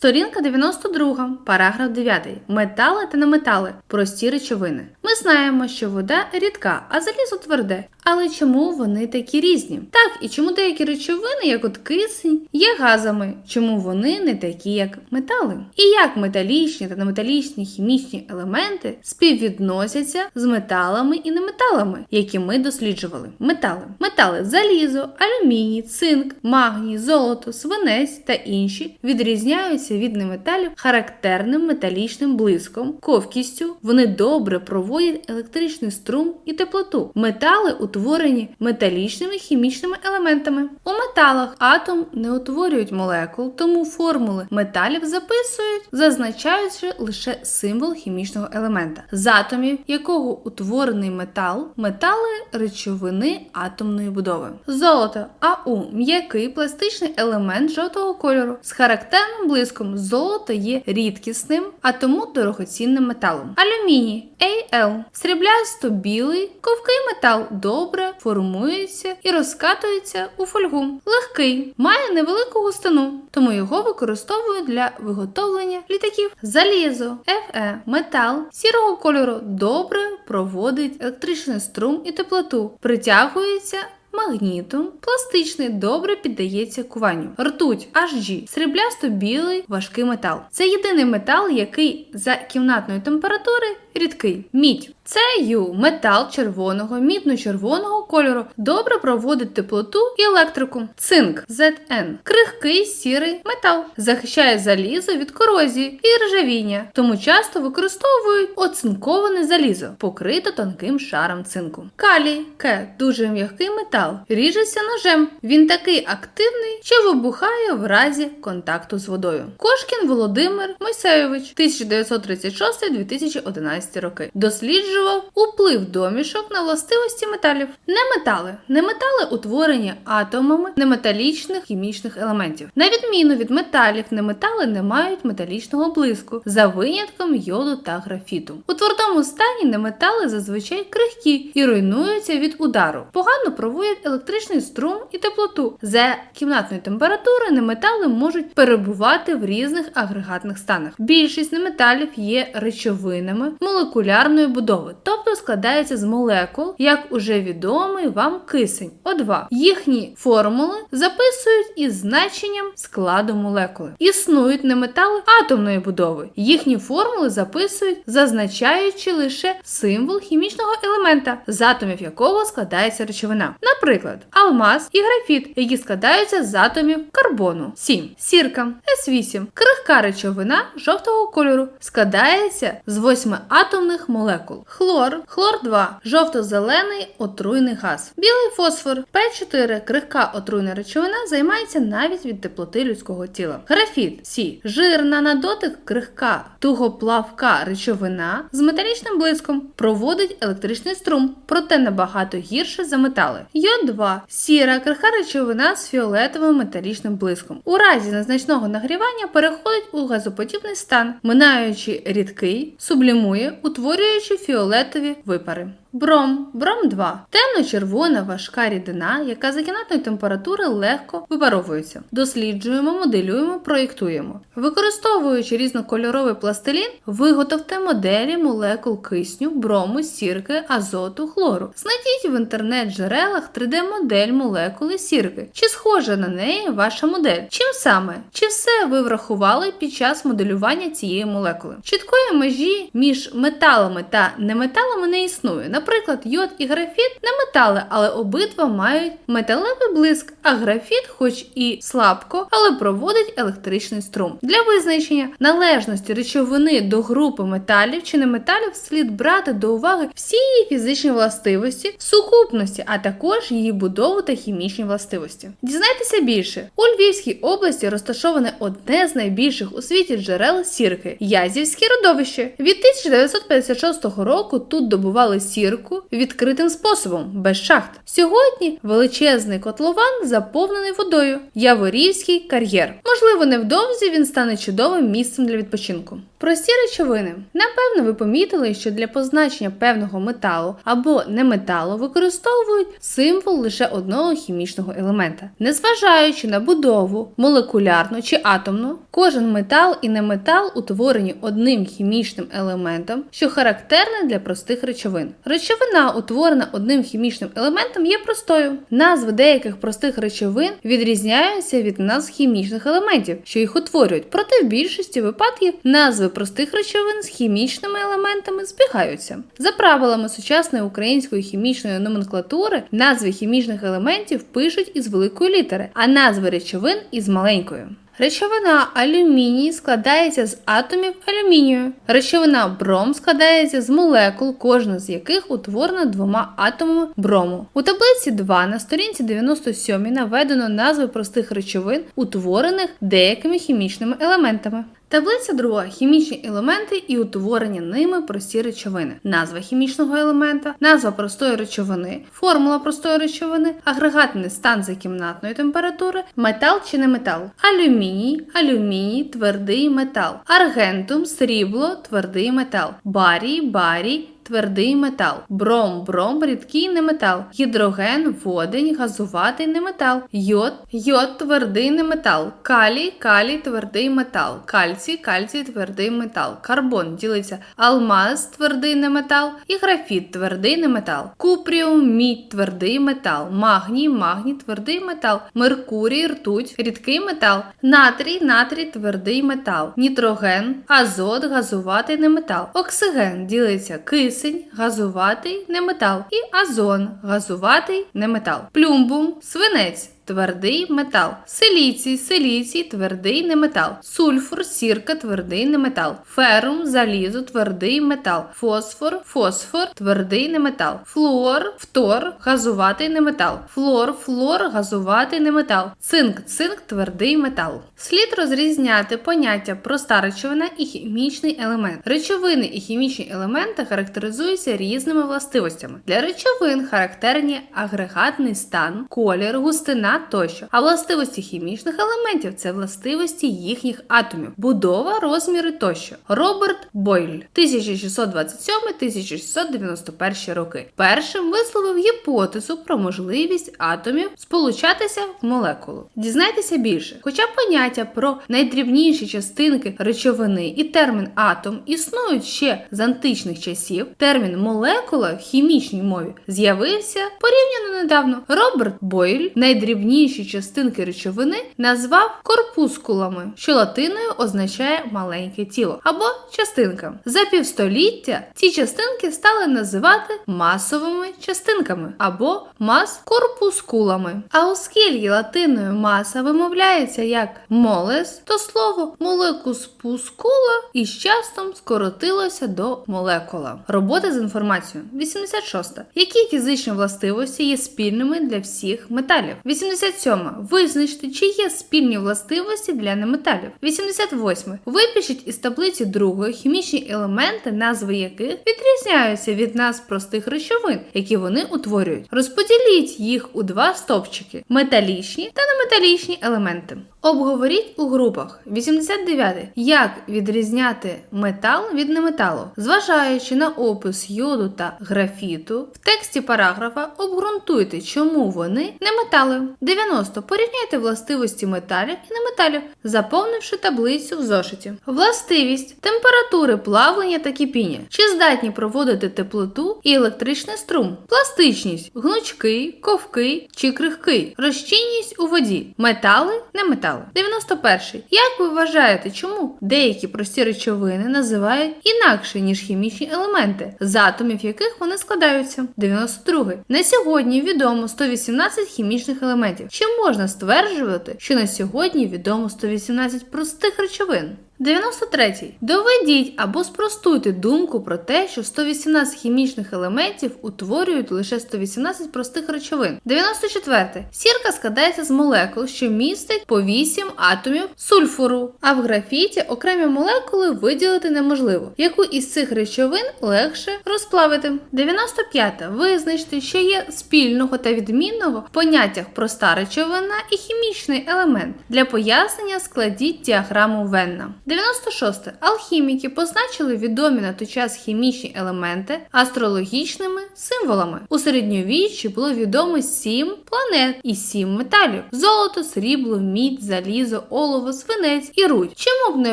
Сторінка 92, параграф 9. Метали та неметали. Прості речовини. Ми знаємо, що вода рідка, а залізо тверде. Але чому вони такі різні? Так, і чому деякі речовини, як от кисень, є газами? Чому вони не такі, як метали? І як металічні та неметалічні хімічні елементи співвідносяться з металами і неметалами, які ми досліджували? Метали. Метали залізо, алюміній, цинк, магній, золото, свинець та інші відрізняються від неметалів характерним металічним блиском, ковкістю. Вони добре проводять електричний струм і теплоту. Метали утворені металічними хімічними елементами. У металах атом не утворюють молекул, тому формули металів записують, зазначаючи лише символ хімічного елемента, з атомів якого утворений метал, метали речовини атомної будови. Золото АУ м'який пластичний елемент жовтого кольору з характерним блиском. Золото є рідкісним, а тому дорогоцінним металом. Алюміній AL сріблясто білий, ковкий метал добре формується і розкатується у фольгу. Легкий, має невелику густину, тому його використовують для виготовлення літаків. Залізо Fe метал сірого кольору добре проводить електричний струм і теплоту, притягується Магнітом пластичний добре піддається куванню. Ртуть HG сріблясто-білий важкий метал. Це єдиний метал, який за кімнатної температури рідкий. Мідь. Це Ю метал червоного, мідно-червоного кольору. Добре проводить теплоту і електрику. Цинк ZN крихкий сірий метал. Захищає залізо від корозії і ржавіння, тому часто використовують оцинковане залізо, покрите тонким шаром цинку. Калій К дуже м'який метал. Ріжеться ножем. Він такий активний, що вибухає в разі контакту з водою. Кошкін Володимир Мойсейович 1936-2011 роки. Досліджував уплив домішок на властивості металів. Неметали. Неметали утворені атомами неметалічних хімічних елементів. На відміну від металів, неметали не мають металічного блиску за винятком йоду та графіту. У твердому стані неметали зазвичай крихкі і руйнуються від удару. Погано проводять електричний струм і теплоту. За кімнатної температури неметали можуть перебувати в різних агрегатних станах. Більшість неметалів є речовинами молекулярної будови, тобто складаються з молекул, як уже відомий вам кисень О2. Їхні формули записують із значенням складу молекули. Існують неметали атомної будови. Їхні формули записують, зазначаючи лише символ хімічного елемента, з атомів якого складається речовина. Наприклад, алмаз і графіт, які складаються з атомів карбону. 7. Сірка С8. Крихка речовина жовтого кольору складається з восьми атомних молекул. Хлор, хлор 2, жовто-зелений отруйний газ. Білий фосфор П4, крихка отруйна речовина займається навіть від теплоти людського тіла. Графіт Сі. Жирна на дотик крихка тугоплавка речовина з металічним блиском проводить електричний струм, проте набагато гірше за метали. Йод 2 сіра крихка речовина з фіолетовим металічним блиском. У разі незначного нагрівання переходить у газоподібний стан, минаючи рідкий, сублімує, утворюючи фіолетові випари. Бром, бром 2 темно-червона важка рідина, яка за кімнатної температури легко випаровується. Досліджуємо, моделюємо, проєктуємо. Використовуючи різнокольоровий пластилін, виготовте моделі молекул кисню, брому, сірки, азоту, хлору. Знайдіть в інтернет-джерелах 3D-модель молекули сірки. Чи схожа на неї ваша модель? Чим саме? Чи все ви врахували під час моделювання цієї молекули? Чіткої межі між металами та неметалами не існує. Наприклад, йод і графіт не метали, але обидва мають металевий блиск, а графіт, хоч і слабко, але проводить електричний струм. Для визначення належності речовини до групи металів чи неметалів слід брати до уваги всі її фізичні властивості сукупності, а також її будову та хімічні властивості. Дізнайтеся більше у Львівській області розташоване одне з найбільших у світі джерел сірки Язівське родовище. Від 1956 року тут добували сірку сірку відкритим способом, без шахт. Сьогодні величезний котлован заповнений водою. Яворівський кар'єр. Можливо, невдовзі він стане чудовим місцем для відпочинку. Прості речовини. Напевно, ви помітили, що для позначення певного металу або неметалу використовують символ лише одного хімічного елемента. Незважаючи на будову, молекулярну чи атомну, кожен метал і неметал утворені одним хімічним елементом, що характерне для простих речовин. Речовина, утворена одним хімічним елементом, є простою. Назви деяких простих речовин відрізняються від назв хімічних елементів, що їх утворюють, проте в більшості випадків назви простих речовин з хімічними елементами збігаються. За правилами сучасної української хімічної номенклатури назви хімічних елементів пишуть із великої літери, а назви речовин із маленькою. Речовина алюміній складається з атомів алюмінію. Речовина бром складається з молекул, кожна з яких утворена двома атомами брому. У таблиці 2 на сторінці 97 наведено назви простих речовин, утворених деякими хімічними елементами. Таблиця друга хімічні елементи і утворення ними прості речовини. Назва хімічного елемента, назва простої речовини, формула простої речовини, агрегатний стан за кімнатної температури, метал чи не метал, алюміній, алюміній, твердий метал, аргентум, срібло, твердий метал, барій, барій. Твердий метал, бром, бром, рідкий неметал, гідроген, водень, газуватий неметал, йод, йод, твердий неметал, калій, калій, твердий метал, кальцій, кальцій, твердий метал, карбон ділиться. Алмаз, твердий неметал і графіт, твердий неметал, купріум, мідь, твердий метал, магній, магній, твердий метал, меркурій, ртуть, рідкий метал, натрій, натрій, твердий метал, нітроген, азот, газуватий неметал, оксиген ділиться. Кис кисень, газуватий неметал і азон, газуватий неметал, плюмбум, свинець. Твердий метал, силіцій, силіцій, твердий неметал, сульфур, сірка, твердий неметал, ферум, залізо, твердий метал, фосфор, фосфор, твердий неметал, флуор, фтор, газуватий неметал, флор, флор, газуватий неметал, цинк, цинк, твердий метал. Слід розрізняти поняття проста речовина і хімічний елемент. Речовини і хімічні елементи характеризуються різними властивостями. Для речовин характерні агрегатний стан, колір, густина тощо. А властивості хімічних елементів це властивості їхніх атомів, будова, розміри тощо. Роберт Бойль, 1627-1691 роки. Першим висловив гіпотезу про можливість атомів сполучатися в молекулу. Дізнайтеся більше, хоча поняття про найдрібніші частинки речовини і термін атом існують ще з античних часів. Термін молекула в хімічній мові з'явився порівняно недавно. Роберт Бойль найдрібніші найдрібніші частинки речовини назвав корпускулами, що латиною означає маленьке тіло або частинка. За півстоліття ці частинки стали називати масовими частинками або мас-корпускулами. А оскільки латиною маса вимовляється як молес, то слово молекуспускула із часом скоротилося до молекула. Робота з інформацією 86. Які фізичні властивості є спільними для всіх металів? 87. Визначте, чи є спільні властивості для неметалів. 88. Випишіть із таблиці другої хімічні елементи, назви яких відрізняються від назв простих речовин, які вони утворюють. Розподіліть їх у два стовпчики: металічні та неметалічні елементи. Обговоріть у групах 89. Як відрізняти метал від неметалу, зважаючи на опис йоду та графіту, в тексті параграфа обґрунтуйте, чому вони не метали. 90. Порівняйте властивості металів і неметалів, заповнивши таблицю в зошиті. Властивість температури плавлення та кипіння. Чи здатні проводити теплоту і електричний струм, пластичність, гнучкий, ковкий чи крихкий, розчинність у воді, метали, неметали. 91. Як ви вважаєте, чому деякі прості речовини називають інакше, ніж хімічні елементи, з атомів яких вони складаються? 92. На сьогодні відомо 118 хімічних елементів. Чи можна стверджувати, що на сьогодні відомо 118 простих речовин? 93. Доведіть або спростуйте думку про те, що 118 хімічних елементів утворюють лише 118 простих речовин. 94. Сірка складається з молекул, що містять повітря 8 атомів сульфуру. А в графіті окремі молекули виділити неможливо, яку із цих речовин легше розплавити. 95. Визначте, що є спільного та відмінного в поняттях проста речовина і хімічний елемент. Для пояснення складіть діаграму Венна. 96. Алхіміки позначили відомі на той час хімічні елементи астрологічними символами. У середньовіччі було відомо сім планет і сім металів: золото, срібло, мідь, залізо, олово, свинець і рудь. Чому б не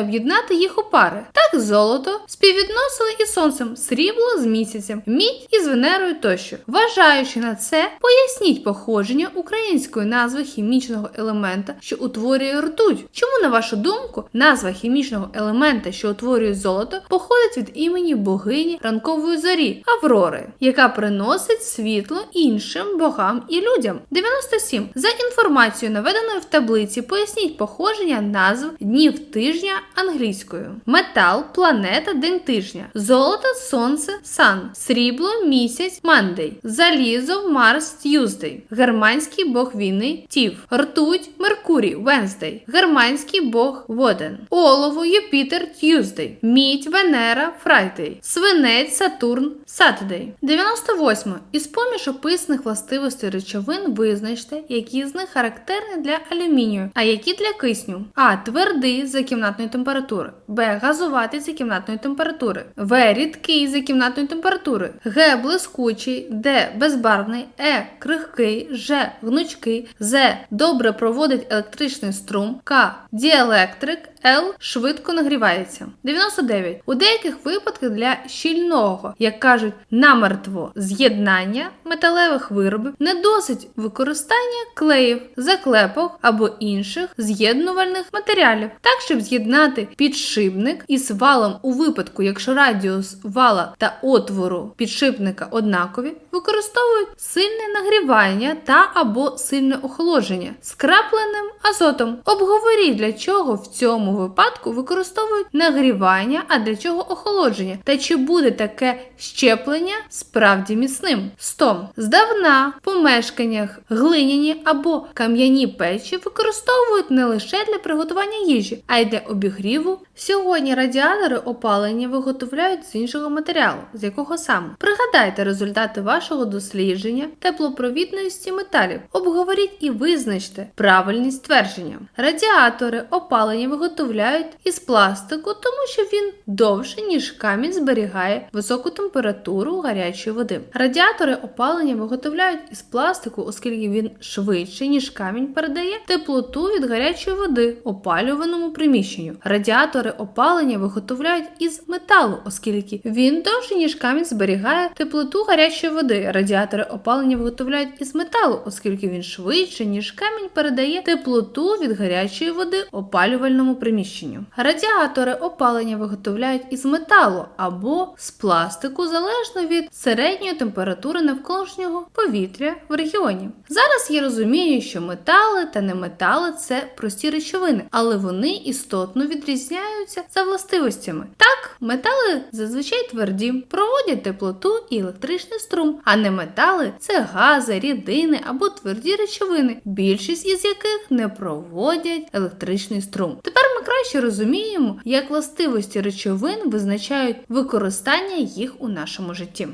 об'єднати їх у пари? Так золото співвідносили із сонцем, срібло з місяцем, мідь із Венерою тощо. Вважаючи на це, поясніть походження української назви хімічного елемента, що утворює ртуть. Чому, на вашу думку, назва хімічного елемента, що утворює золото, походить від імені богині ранкової зорі Аврори, яка приносить світло іншим богам і людям? 97. За інформацією, наведеною в таблиці, поясніть походження назв днів тижня англійською: метал, планета, день тижня, золото, сонце, сан, срібло, місяць, мандей, залізо, Марс, Т'юздей, германський бог війни, Тів, ртуть, Меркурій, Венздей, германський бог Воден, олово, Юпітер, Т'юздей, мідь, Венера, Фрайдей, свинець, Сатурн, Сатдей. 98. Із поміж описаних властивостей речовин визначте, які з них характерні для алюмінію, а які для кисню. А. Твердий за кімнатної температури. Б. Газуватий за кімнатної температури. В. Рідкий за кімнатної температури. Г. Блискучий. Д. Безбарвний. Е. Крихкий. Ж. Гнучкий. З. Добре проводить електричний струм. К. Діелектрик. Л швидко нагрівається. 99. У деяких випадках для щільного, як кажуть, намертво з'єднання металевих виробів не досить використання клеїв, заклепок або інших з'єднувальних матеріалів, так щоб з'єднати підшипник із валом у випадку, якщо радіус вала та отвору підшипника однакові, використовують сильне нагрівання та або сильне охолодження з крапленим азотом. Обговоріть, для чого в цьому випадку використовують нагрівання, а для чого охолодження, та чи буде таке щеплення справді міцним. 100. Здавна в помешканнях глиняні або кам'яні печі використовують не лише для приготування їжі, а й для обігріву. Сьогодні радіатори опалення виготовляють з іншого матеріалу, з якого саме. Пригадайте результати вашого дослідження теплопровідності металів. Обговоріть і визначте правильність твердження. Радіатори опалення виготовляють із пластику, тому що він довше, ніж камінь зберігає високу температуру гарячої води. Радіатори опалення виготовляють із пластику, оскільки він швидше, ніж камінь передає теплоту від гарячої води опалюваному приміщенню. Радіатори опалення виготовляють із металу, оскільки він довше, ніж камінь зберігає теплоту гарячої води. Радіатори опалення виготовляють із металу, оскільки він швидше, ніж камінь передає теплоту від гарячої води опалювальному приміщенню. Радіатори опалення виготовляють із металу або з пластику залежно від середньої температури навколишнього повітря в регіоні. Зараз я розумію, що метали та неметали це прості речовини, але вони істотно відрізняються за властивостями. Так, метали зазвичай тверді, проводять теплоту і електричний струм, а неметали це гази, рідини або тверді речовини, більшість із яких не проводять електричний струм. Тепер ми краще розуміємо, як властивості речовин визначають використання їх у нашому житті.